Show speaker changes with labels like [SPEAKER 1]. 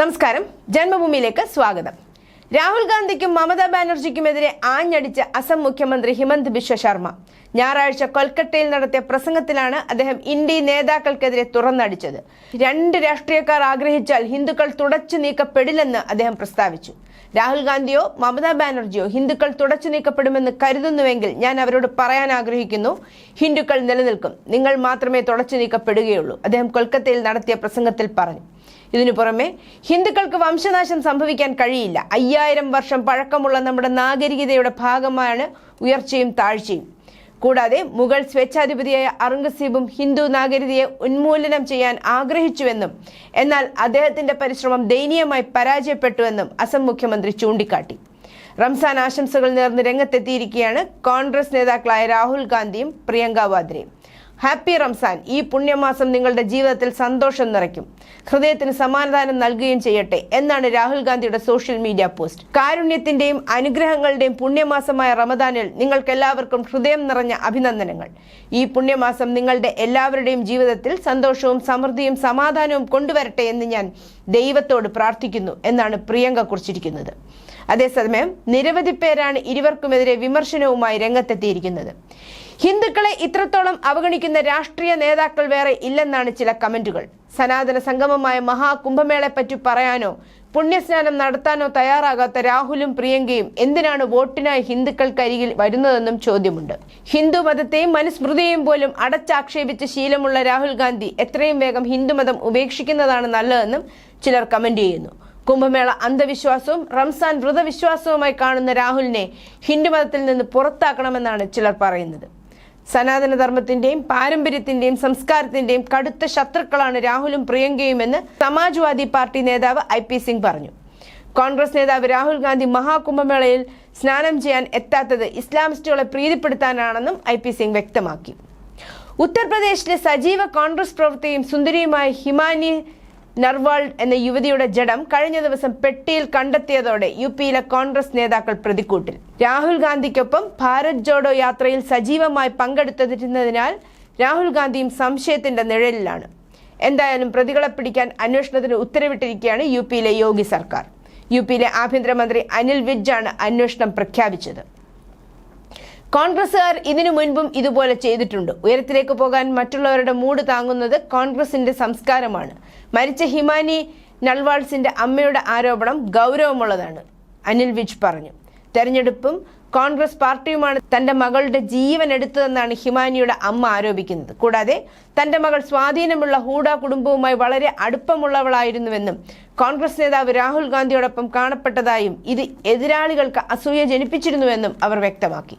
[SPEAKER 1] നമസ്കാരം. ജന്മഭൂമിയിലേക്ക് സ്വാഗതം. രാഹുൽ ഗാന്ധിക്കും മമതാ ബാനർജിക്കുമെതിരെ ആഞ്ഞടിച്ച അസം മുഖ്യമന്ത്രി ഹിമന്ത് ബിശ്വ ശർമ്മ. ഞായറാഴ്ച കൊൽക്കത്തയിൽ നടത്തിയ പ്രസംഗത്തിലാണ് അദ്ദേഹം ഇന്ത്യ നേതാക്കൾക്കെതിരെ തുറന്നടിച്ചത്. രണ്ട് രാഷ്ട്രീയക്കാർ ആഗ്രഹിച്ചാൽ ഹിന്ദുക്കൾ തുടച്ചു നീക്കപ്പെടില്ലെന്ന് അദ്ദേഹം പ്രസ്താവിച്ചു. രാഹുൽ ഗാന്ധിയോ മമതാ ബാനർജിയോ ഹിന്ദുക്കൾ തുടച്ചു നീക്കപ്പെടുമെന്ന് കരുതുന്നുവെങ്കിൽ ഞാൻ അവരോട് പറയാൻ ആഗ്രഹിക്കുന്നു. ഹിന്ദുക്കൾ നിലനിൽക്കും. നിങ്ങൾ മാത്രമേ തുടച്ചു നീക്കപ്പെടുകയുള്ളൂ. അദ്ദേഹം കൊൽക്കത്തയിൽ നടത്തിയ പ്രസംഗത്തിൽ പറഞ്ഞു. ഇതിനു പുറമെ ഹിന്ദുക്കൾക്ക് വംശനാശം സംഭവിക്കാൻ കഴിയില്ല. അയ്യായിരം വർഷം പഴക്കമുള്ള നമ്മുടെ നാഗരികതയുടെ ഭാഗമാണ് ഉയർച്ചയും താഴ്ചയും. കൂടാതെ മുഗൾ സ്വേച്ഛാധിപതിയായ അറംഗസീബും ഹിന്ദു നാഗരികതയെ ഉന്മൂലനം ചെയ്യാൻ ആഗ്രഹിച്ചുവെന്നും എന്നാൽ അദ്ദേഹത്തിന്റെ പരിശ്രമം ദയനീയമായി പരാജയപ്പെട്ടുവെന്നും അസം മുഖ്യമന്ത്രി ചൂണ്ടിക്കാട്ടി. റംസാൻ ആശംസകൾ നേർന്ന് രംഗത്തെത്തിയിരിക്കുകയാണ് കോൺഗ്രസ് നേതാക്കളായ രാഹുൽ ഗാന്ധിയും പ്രിയങ്ക വാദ്രയും. ഹാപ്പി റംസാൻ. ഈ പുണ്യമാസം നിങ്ങളുടെ ജീവിതത്തിൽ സന്തോഷം നിറയ്ക്കും. ഹൃദയത്തിന് സമാധാനം നൽകുകയും ചെയ്യട്ടെ എന്നാണ് രാഹുൽ ഗാന്ധിയുടെ സോഷ്യൽ മീഡിയ പോസ്റ്റ്. കാരുണ്യത്തിന്റെയും അനുഗ്രഹങ്ങളുടെയും പുണ്യമാസമായ റമദാനിൽ നിങ്ങൾക്ക് എല്ലാവർക്കും ഹൃദയം നിറഞ്ഞ അഭിനന്ദനങ്ങൾ. ഈ പുണ്യമാസം നിങ്ങളുടെ എല്ലാവരുടെയും ജീവിതത്തിൽ സന്തോഷവും സമൃദ്ധിയും സമാധാനവും കൊണ്ടുവരട്ടെ എന്ന് ഞാൻ ദൈവത്തോട് പ്രാർത്ഥിക്കുന്നു എന്നാണ് പ്രിയങ്ക കുറിച്ചിരിക്കുന്നത്. അതേസമയം നിരവധി പേരാണ് ഇരുവർക്കുമെതിരെ വിമർശനവുമായി രംഗത്തെത്തിയിരിക്കുന്നത്. ഹിന്ദുക്കളെ ഇത്രത്തോളം അവഗണിക്കുന്ന രാഷ്ട്രീയ നേതാക്കൾ വേറെ ഇല്ലെന്നാണ് ചില കമന്റുകൾ. സനാതന സംഗമമായ മഹാകുംഭമേളയെപ്പറ്റി പറയാനോ പുണ്യസ്നാനം നടത്താനോ തയ്യാറാകാത്ത രാഹുലും പ്രിയങ്കയും എന്തിനാണ് വോട്ടിനായി ഹിന്ദുക്കൾക്കരികിൽ വരുന്നതെന്നും ചോദ്യമുണ്ട്. ഹിന്ദു മതത്തെയും മനുസ്മൃതിയെയും പോലും അടച്ചാക്ഷേപിച്ച ശീലമുള്ള രാഹുൽ ഗാന്ധി എത്രയും വേഗം ഹിന്ദുമതം ഉപേക്ഷിക്കുന്നതാണ് നല്ലതെന്നും ചിലർ കമന്റ് ചെയ്യുന്നു. കുംഭമേള അന്ധവിശ്വാസവും റംസാൻ വ്രതവിശ്വാസവുമായി കാണുന്ന രാഹുലിനെ ഹിന്ദുമതത്തിൽ നിന്ന് പുറത്താക്കണമെന്നാണ് ചിലർ പറയുന്നത്. സനാതനധർമ്മത്തിന്റെയും പാരമ്പര്യത്തിന്റെയും സംസ്കാരത്തിന്റെയും കടുത്ത ശത്രുക്കളാണ് രാഹുലും പ്രിയങ്കയും എന്ന് സമാജ്വാദി പാർട്ടി നേതാവ് ഐ പി സിംഗ് പറഞ്ഞു. കോൺഗ്രസ് നേതാവ് രാഹുൽ ഗാന്ധി മഹാകുംഭമേളയിൽ സ്നാനം ചെയ്യാൻ എത്താത്തത് ഇസ്ലാമിസ്റ്റുകളെ പ്രീതിപ്പെടുത്താനാണെന്നും ഐ പി സിംഗ് വ്യക്തമാക്കി. ഉത്തർപ്രദേശിലെ സജീവ കോൺഗ്രസ് പ്രവർത്തകയും സുന്ദരിയുമായ ഹിമാനി നർവാൾ എന്ന യുവതിയുടെ ജഡം കഴിഞ്ഞ ദിവസം പെട്ടിയിൽ കണ്ടെത്തിയതോടെ യു പിയിലെ കോൺഗ്രസ് നേതാക്കൾ പ്രതിക്കൂട്ടിൽ. രാഹുൽ ഗാന്ധിക്കൊപ്പം ഭാരത് ജോഡോ യാത്രയിൽ സജീവമായി പങ്കെടുത്തിരുന്നതിനാൽ രാഹുൽ ഗാന്ധിയും സംശയത്തിന്റെ നിഴലിലാണ്. എന്തായാലും പ്രതികളെ പിടിക്കാൻ അന്വേഷണത്തിന് ഉത്തരവിട്ടിരിക്കുകയാണ് യു പിയിലെ യോഗി സർക്കാർ. യു പിയിലെ ആഭ്യന്തരമന്ത്രി അനിൽ വിജ് ആണ് അന്വേഷണം പ്രഖ്യാപിച്ചത്. കോൺഗ്രസുകാർ ഇതിനു മുൻപും ഇതുപോലെ ചെയ്തിട്ടുണ്ട്. ഉയരത്തിലേക്ക് പോകാൻ മറ്റുള്ളവരുടെ മൂട് താങ്ങുന്നത് കോൺഗ്രസിന്റെ സംസ്കാരമാണ്. മരിച്ച ഹിമാനി നൾവാൾസിന്റെ അമ്മയുടെ ആരോപണം ഗൗരവമുള്ളതാണ് അനിൽ വിജ് പറഞ്ഞു. തെരഞ്ഞെടുപ്പും കോൺഗ്രസ് പാർട്ടിയുമാണ് തന്റെ മകളുടെ ജീവൻ എടുത്തതെന്നാണ് ഹിമാനിയുടെ അമ്മ ആരോപിക്കുന്നത്. കൂടാതെ തന്റെ മകൾ സ്വാധീനമുള്ള ഹൂഡ കുടുംബവുമായി വളരെ അടുപ്പമുള്ളവളായിരുന്നുവെന്നും കോൺഗ്രസ് നേതാവ് രാഹുൽ ഗാന്ധിയോടൊപ്പം കാണപ്പെട്ടതായും ഇത് എതിരാളികൾക്ക് അസൂയ ജനിപ്പിച്ചിരുന്നുവെന്നും അവർ വ്യക്തമാക്കി.